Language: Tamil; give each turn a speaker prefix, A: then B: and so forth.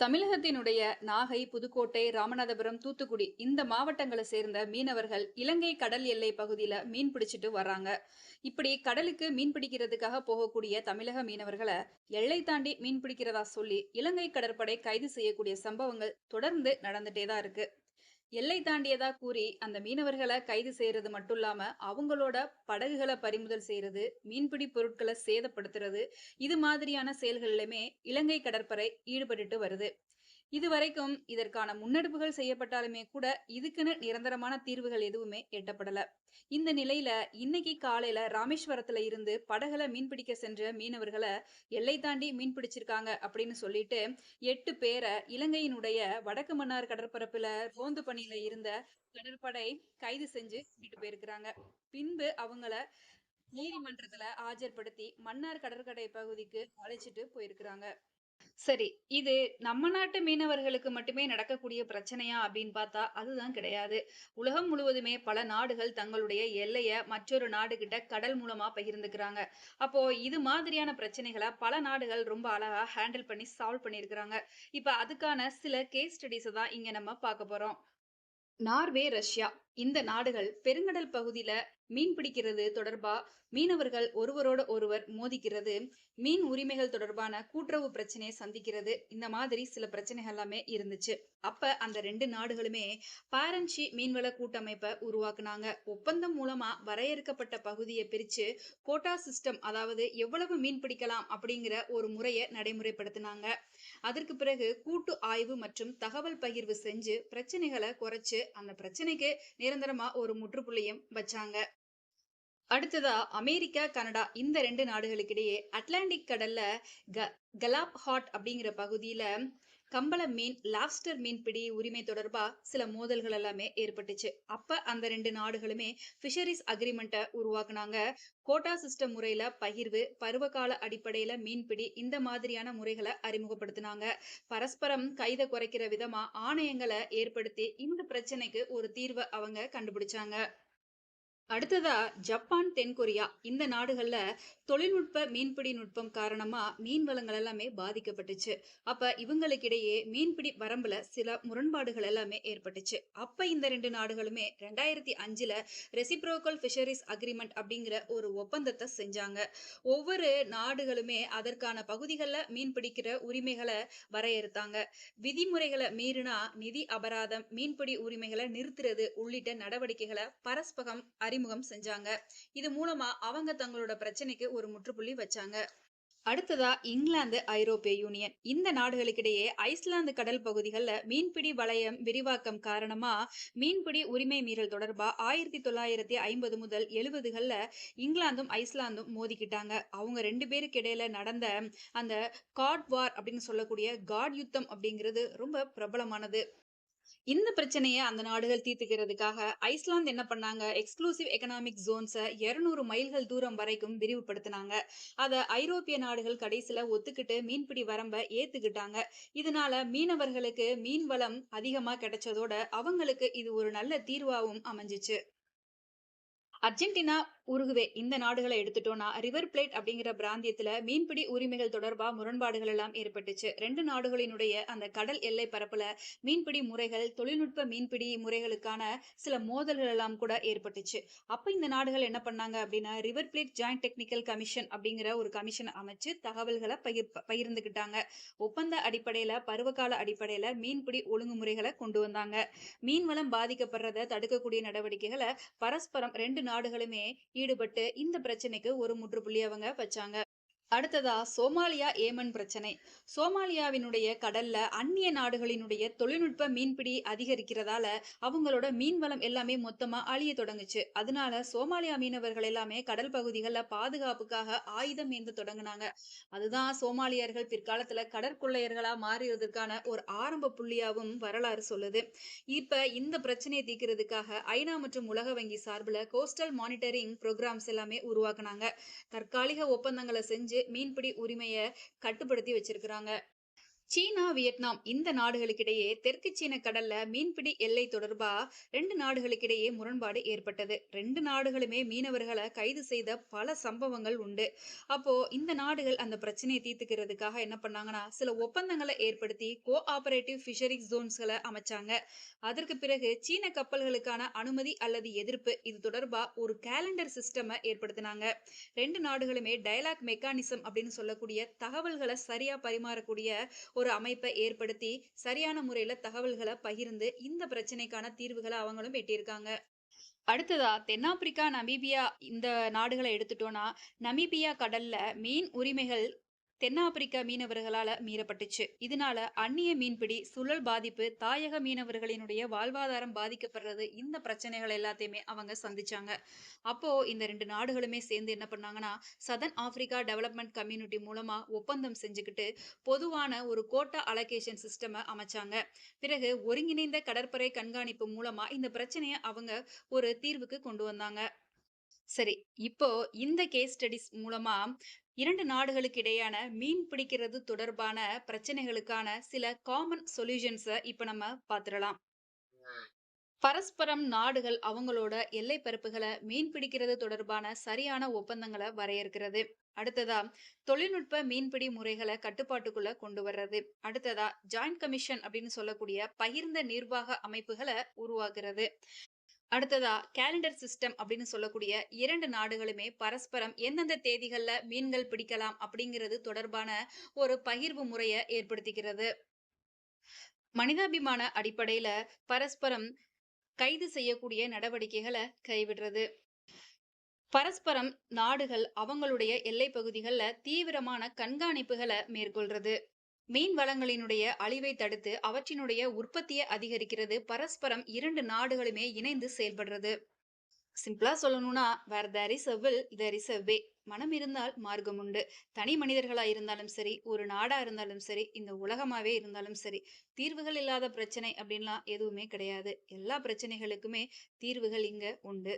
A: தமிழகத்தினுடைய நாகை புதுக்கோட்டை ராமநாதபுரம் தூத்துக்குடி இந்த மாவட்டங்களை சேர்ந்த மீனவர்கள் இலங்கை கடல் எல்லை பகுதியில மீன் பிடிச்சிட்டு வர்றாங்க. இப்படி கடலுக்கு மீன் பிடிக்கிறதுக்காக போகக்கூடிய தமிழக மீனவர்களை எல்லை தாண்டி மீன் பிடிக்கிறதா சொல்லி இலங்கை கடற்படை கைது செய்யக்கூடிய சம்பவங்கள் தொடர்ந்து நடந்துட்டே தான் இருக்கு. எல்லை தாண்டியதா கூறி அந்த மீனவர்களை கைது செய்யறது மட்டும் இல்லாம அவங்களோட படகுகளை பறிமுதல் செய்யறது மீன்பிடி பொருட்களை சேதப்படுத்துறது இது மாதிரியான செயல்களிலுமே இலங்கை கடற்படை ஈடுபட்டுட்டு வருது. இதுவரைக்கும் இதற்கான முன்னெடுப்புகள் செய்யப்பட்டாலுமே கூட இதுக்குன்னு நிரந்தரமான தீர்வுகள் எதுவுமே எட்டப்படல. இந்த நிலையில இன்னைக்கு காலையில ராமேஸ்வரத்துல இருந்து படகுல மீன்பிடிக்க சென்ற மீனவர்களை எல்லை தாண்டி மீன் பிடிச்சிருக்காங்க அப்படின்னு சொல்லிட்டு எட்டு பேரை இலங்கையினுடைய வடக்கு மன்னார் கடற்பரப்புல ரோந்து பணியில இருந்த கடற்படை கைது செஞ்சு கூட்டிட்டு போயிருக்கிறாங்க. பின்பு அவங்கள நீதிமன்றத்துல ஆஜர்படுத்தி மன்னார் கடற்கரை பகுதிக்கு அழைச்சிட்டு போயிருக்கிறாங்க. சரி இது நம்ம நாட்டு மீனவர்களுக்கு மட்டுமே நடக்கக்கூடிய பிரச்சனையா அப்படின்னு பார்த்தா அதுதான் கிடையாது. உலகம் முழுவதுமே பல நாடுகள் தங்களுடைய எல்லையை மற்றொரு நாடு கிட்ட கடல் மூலமா பகிர்ந்துக்கிறாங்க. அப்போ இது மாதிரியான பிரச்சனைகளை பல நாடுகள் ரொம்ப அழகா ஹேண்டில் பண்ணி சால்வ் பண்ணியிருக்கிறாங்க. இப்ப அதுக்கான சில கேஸ் ஸ்டடிஸை தான் இங்க நம்ம பார்க்க போறோம். நார்வே ரஷ்யா இந்த நாடுகள் பெருங்கடல் பகுதியில மீன் பிடிக்கிறது தொடர்பா மீனவர்கள் ஒருவரோட ஒருவர் மோதிக்கிறது. மீன் உரிமைகள் தொடர்பான கூட்டுறவு பிரச்சனையை சந்திக்கிறது. இந்த மாதிரி சில பிரச்சனைகள் எல்லாமே இருந்துச்சு. அப்ப அந்த ரெண்டு நாடுகளுமே பாரன்ஷி மீன்வள கூட்டமைப்பை உருவாக்குனாங்க. ஒப்பந்தம் மூலமா வரையறுக்கப்பட்ட பகுதியை பிரிச்சு கோட்டா சிஸ்டம் அதாவது எவ்வளவு மீன் பிடிக்கலாம் அப்படிங்கிற ஒரு முறையை நடைமுறைப்படுத்தினாங்க. அதற்கு பிறகு கூட்டு ஆய்வு மற்றும் தகவல் பகிர்வு செஞ்சு பிரச்சனைகளை குறைச்சு அந்த பிரச்சனைக்கு நிரந்தரமா ஒரு முற்றுப்புள்ளியும் வச்சாங்க. அடுத்ததா அமெரிக்கா கனடா இந்த ரெண்டு நாடுகளுக்கிடையே அட்லாண்டிக் கடல்ல க கலாப் ஹாட் அப்படிங்கிற பகுதியில கம்பள மீன் லாப்ஸ்டர் மீன் பிடி உரிமை தொடர்பா சில மோதல்கள் எல்லாமே ஏற்பட்டுச்சு. அப்ப அந்த ரெண்டு நாடுகளுமே ஃபிஷரிஸ் அக்ரிமெண்ட்டை உருவாக்குனாங்க. கோட்டா சிஸ்டம் முறையில பகிர்வு பருவகால அடிப்படையில மீன்பிடி இந்த மாதிரியான முறைகளை அறிமுகப்படுத்தினாங்க. பரஸ்பரம் கைதை குறைக்கிற விதமா ஆணையங்களை ஏற்படுத்தி இந்த பிரச்சனைக்கு ஒரு தீர்வை அவங்க கண்டுபிடிச்சாங்க. அடுத்ததா ஜப்பான் தென்கொரியா இந்த நாடுகள்ல தொழில்நுட்ப மீன்பிடி நுட்பம் காரணமா மீன் வளங்கள் எல்லாமே பாதிக்கப்பட்டுச்சு. அப்ப இவங்களுக்கிடையே மீன்பிடி வரம்புல சில முரண்பாடுகள் எல்லாமே ஏற்பட்டுச்சு. அப்ப இந்த ரெண்டு நாடுகளுமே ரெண்டாயிரத்தி அஞ்சுல ரெசிப்ரோக்கல் ஃபிஷரிஸ் அக்ரிமெண்ட் அப்படிங்கிற ஒரு ஒப்பந்தத்தை செஞ்சாங்க. ஒவ்வொரு நாடுகளுமே அதற்கான பகுதிகளில் மீன் பிடிக்கிற உரிமைகளை வரையறுத்தாங்க. விதிமுறைகளை மீறினா நிதி அபராதம் மீன்பிடி உரிமைகளை நிறுத்துறது உள்ளிட்ட நடவடிக்கைகளை பரஸ்பரம் அறிமுகம் செஞ்சாங்க. இது மூலமா அவங்க தங்களோட பிரச்சனைக்கு ஒரு முற்றுப்புள்ளி வச்சாங்க. அடுத்ததா இங்கிலாந்து ஐரோப்பிய யூனியன். இந்த நாடுகளுக்கிடையே ஐஸ்லாந்து கடல் பகுதிகளில் மீன்பிடி வளையம் விரிவாக்கம் காரணமா மீன்பிடி உரிமை மீறல் தொடர்பா ஆயிரத்தி தொள்ளாயிரத்தி ஐம்பது முதல் எழுபதுகளில் இங்கிலாந்தும் ஐஸ்லாந்தும் மோதிக்கிட்டாங்க. அவங்க ரெண்டு பேருக்கு இடையில நடந்த அந்த காட் வார் அப்படின்னு சொல்லக்கூடிய காட் யுத்தம் அப்படிங்கிறது ரொம்ப பிரபலமானது. இந்த பிரச்சனையை அந்த நாடுகள் தீர்த்துக்கிறதுக்காக ஐஸ்லாந்து என்ன பண்ணாங்க? எக்ஸ்க்ளூசிவ் எக்கனாமிக் ஜோன்ஸை இருநூறு மைல்கள் தூரம் வரைக்கும் விரிவுபடுத்தினாங்க. அதை ஐரோப்பிய நாடுகள் கடைசியில் ஒத்துக்கிட்டு மீன்பிடி வரம்ப ஏத்துக்கிட்டாங்க. இதனால மீனவர்களுக்கு மீன் வளம் அதிகமா கிடைச்சதோட அவங்களுக்கு இது ஒரு நல்ல தீர்வாகவும் அமைஞ்சிச்சு. Argentina Uruguay. இந்த நாடுகளை எடுத்துட்டோம்னா ரிவர் பிளேட் அப்படிங்கிற பிராந்தியத்துல மீன்பிடி உரிமைகள் தொடர்பா முரண்பாடுகள் எல்லாம் ஏற்பட்டுச்சு. ரெண்டு நாடுகளினுடைய அந்த கடல் எல்லை பரப்புல மீன்பிடி முறைகள் தொழில்நுட்ப மீன்பிடி முறைகளுக்கான சில மோதல்கள் எல்லாம் கூட ஏற்பட்டுச்சு. அப்ப இந்த நாடுகள் என்ன பண்ணாங்க அப்படின்னா River Plate Joint Technical Commission அப்படிங்கிற ஒரு கமிஷன் அமைச்சு தகவல்களை பகிர் பகிர்ந்துக்கிட்டாங்க. ஒப்பந்த அடிப்படையில பருவகால அடிப்படையில மீன்பிடி ஒழுங்குமுறைகளை கொண்டு வந்தாங்க. மீன்வளம் பாதிக்கப்படுறத தடுக்கக்கூடிய நடவடிக்கைகளை பரஸ்பரம் ரெண்டு நாடுகளுமே ஈடுபட்டு இந்த பிரச்சனைக்கு ஒரு முற்றுப்புள்ளி அவங்க வச்சாங்க. அடுத்ததா சோமாலியா ஏமன் பிரச்சனை. சோமாலியாவினுடைய கடல்ல அந்நிய நாடுகளினுடைய தொழில்நுட்ப மீன்பிடி அதிகரிக்கிறதால அவங்களோட மீன் வளம் எல்லாமே மொத்தமா அழிய தொடங்குச்சு. அதனால சோமாலியா மீனவர்கள் எல்லாமே கடல் பகுதிகளில் பாதுகாப்புக்காக ஆயுதம் ஏந்து தொடங்கினாங்க. அதுதான் சோமாலியர்கள் பிற்காலத்துல கடற்கொள்ளையர்களா மாறியதற்கான ஒரு ஆரம்ப புள்ளியாவும் வரலாறு சொல்லுது. இப்ப இந்த பிரச்சனையை தீர்க்கிறதுக்காக ஐநா மற்றும் உலக வங்கி சார்பில் கோஸ்டல் மானிட்டரிங் ப்ரோக்ராம்ஸ் எல்லாமே உருவாக்குனாங்க. தற்காலிக ஒப்பந்தங்களை செஞ்சு மீன்பிடி உரிமையை கட்டுப்படுத்தி வச்சிருக்கிறாங்க. சீனா, வியட்நாம் இந்த நாடுகளுக்கிடையே தெற்கு சீன கடல்ல மீன்பிடி எல்லை தொடர்பா ரெண்டு நாடுகளுக்கிடையே முரண்பாடு ஏற்பட்டது. ரெண்டு நாடுகளுமே மீனவர்களை கைது செய்த பல சம்பவங்கள் உண்டு. அப்போ இந்த நாடுகள் அந்த பிரச்சனையை தீர்த்துக்கிறதுக்காக என்ன பண்ணாங்கன்னா, சில ஒப்பந்தங்களை ஏற்படுத்தி கோ ஆபரேட்டிவ் ஃபிஷரிஸ் ஜோன்ஸ்களை அமைச்சாங்க. அதற்கு பிறகு சீன கப்பல்களுக்கான அனுமதி அல்லது எதிர்ப்பு இது தொடர்பா ஒரு கேலண்டர் சிஸ்டமை ஏற்படுத்தினாங்க. ரெண்டு நாடுகளுமே டயலாக் மெக்கானிசம் அப்படின்னு சொல்லக்கூடிய தகவல்களை சரியா பரிமாறக்கூடிய ஒரு அமைப்பை ஏற்படுத்தி, சரியான முறையில தகவல்களை பகிர்ந்து இந்த பிரச்சனைக்கான தீர்வுகளை அவங்களும் எட்டியிருக்காங்க. அடுத்ததா தென்னாப்பிரிக்கா, நமீபியா இந்த நாடுகளை எடுத்துட்டோம்னா, நமீபியா கடல்ல மீன் உரிமைகள் தென்னாப்பிரிக்க மீனவர்களால மீறப்பட்டுச்சு. இதனால அந்நிய மீன்பிடி, சுழல் பாதிப்பு, தாயக மீனவர்களினுடைய வாழ்வாதாரம் பாதிக்கப்படுறது இந்த பிரச்சனைகள் எல்லாத்தையுமே அவங்க சந்திச்சாங்க. அப்போ இந்த ரெண்டு நாடுகளுமே சேர்ந்து என்ன பண்ணாங்கன்னா, சதன் ஆப்பிரிக்கா டெவலப்மெண்ட் கம்யூனிட்டி மூலமா ஒப்பந்தம் செஞ்சுக்கிட்டு, பொதுவான ஒரு கோட்டா அலோகேஷன் சிஸ்டமை அமைச்சாங்க. பிறகு ஒருங்கிணைந்த கடற்படை கண்காணிப்பு மூலமா இந்த பிரச்சனையை அவங்க ஒரு தீர்வுக்கு கொண்டு வந்தாங்க. சரி, இப்போ இந்த கேஸ் ஸ்டடீஸ் மூலமா இரண்டு நாடுகளுக்கு இடையான மீன் பிடிக்கிறது தொடர்பான பிரச்சனைகளுக்கான சில காமன் சொல்யூஷன்ஸை இப்ப நம்ம பார்த்துடலாம் பரஸ்பரம் நாடுகள் அவங்களோட எல்லை பரப்புகளை மீன் பிடிக்கிறது தொடர்பான சரியான ஒப்பந்தங்களை வரையறுக்கிறது. அடுத்ததா தொழில்நுட்ப மீன்பிடி முறைகள கட்டுப்பாட்டுக்குள்ள கொண்டு வர்றது. அடுத்ததா ஜாயிண்ட் கமிஷன் அப்படின்னு சொல்லக்கூடிய பகிர்ந்த நிர்வாக அமைப்புகள உருவாக்குறது. அடுத்ததா கேலண்டர் சிஸ்டம் அப்படின்னு சொல்லக்கூடிய இரண்டு நாடுகளுமே பரஸ்பரம் எந்தெந்த தேதிகள்ல மீன்கள் பிடிக்கலாம் அப்படிங்கிறது தொடர்பான ஒரு பகிர்வு முறையை ஏற்படுத்திக்கிறது. மனிதாபிமான அடிப்படையில பரஸ்பரம் கைது செய்யக்கூடிய நடவடிக்கைகளை கைவிடுறது. பரஸ்பரம் நாடுகள் அவங்களுடைய எல்லை பகுதிகள்ல தீவிரமான கண்காணிப்புகளை மேற்கொள்றது. மீன் வளங்களினுடைய அழிவை தடுத்து அவற்றினுடைய உற்பத்தியை அதிகரிக்கிறது. பரஸ்பரம் இரண்டு நாடுகளுமே இணைந்து செயல்படுறது. சிம்பிளா சொல்லணும்னா, where there is a will there is a way. மனம் இருந்தால் மார்க்கம் உண்டு. தனி மனிதர்களா இருந்தாலும் சரி, ஒரு நாடா இருந்தாலும் சரி, இந்த உலகமாவே இருந்தாலும் சரி, தீர்வுகள் இல்லாத பிரச்சனை அப்படின்லாம் எதுவுமே கிடையாது. எல்லா பிரச்சனைகளுக்குமே தீர்வுகள் இங்க உண்டு.